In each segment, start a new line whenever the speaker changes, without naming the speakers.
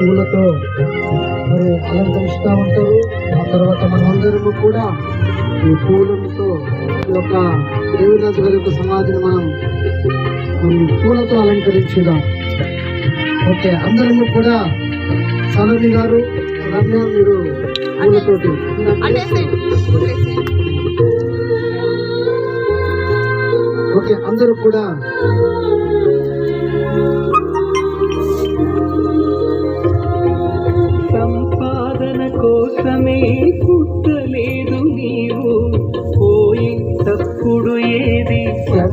పూలతో మరి అలంకరిస్తూ ఉంటారు ఆ తర్వాత మనమందరము కూడా ఈ పూలతో ఈ యొక్క దేవిరాజు గారి యొక్క సమాధిని మనం పూలతో అలంకరించుదాం. ఓకే అందరము కూడా సలోని గారు రమ్య మీరు పూలతోటి ఓకే అందరూ కూడా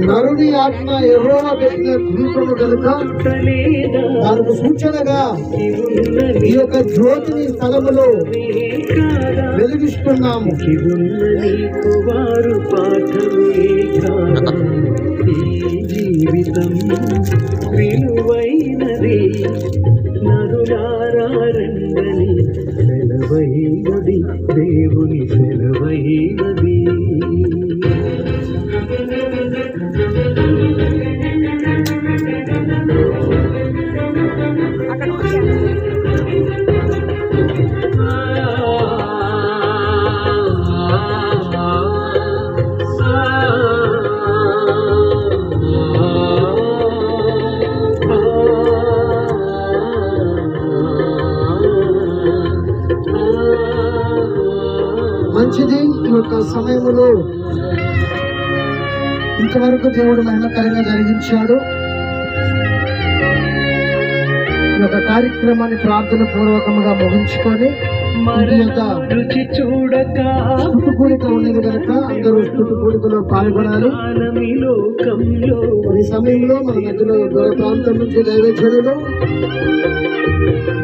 నరుని ఆత్మ ఎవరో పెట్టిన దీపము కనుక దానికి సూచనగా ఈ యొక్క జ్యోతిని స్థలములో వెలిగిస్తున్నాము.
జీవితం విలువైనది నరులారండని సెలవైనది దేవుని సెలవైనది
మంచిది ఈ యొక్క సమయంలో. ఇంతవరకు దేవుడు మహిమకరంగా జరిగించాడు. యొక్క కార్యక్రమాన్ని ప్రార్థన పూర్వకంగా ముగించుకొని
రుచి చూడక
స్థుతి కూడిక ఉన్నది కనుక అందరూ స్థుతి కూడికలో పాల్గొనాలి ఈ సమయంలో మన మధ్యలో దూర ప్రాంతం నుంచి దైవజనులు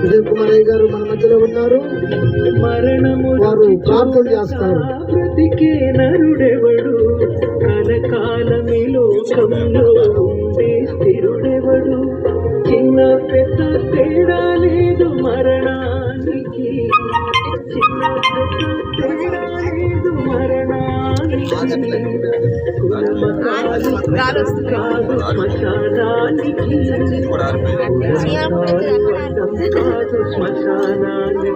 విజయ్ గారు మన మధ్యలో ఉన్నారు.
మరణము
వారు ప్రార్థన చేస్తారు.
బ్రతికే నరుడెవడు? కలకాలమి లోకంలో ఉండే స్థిరుడెవడు? చిన్న పెద్ద తేడా లేదు మరణానికి చిన్న పెద్ద తేడా లేదు మరణానికి కులమతాలు కాదు శ్మశానానికి కాదు శ్మశానానికి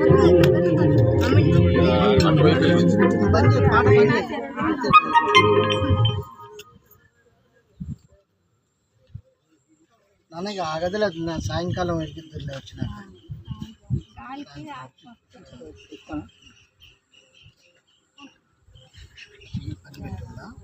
నాన్నకి ఆగదలేదు. నా సాయంకాలం
ఇరికిద్దరులే వచ్చిన.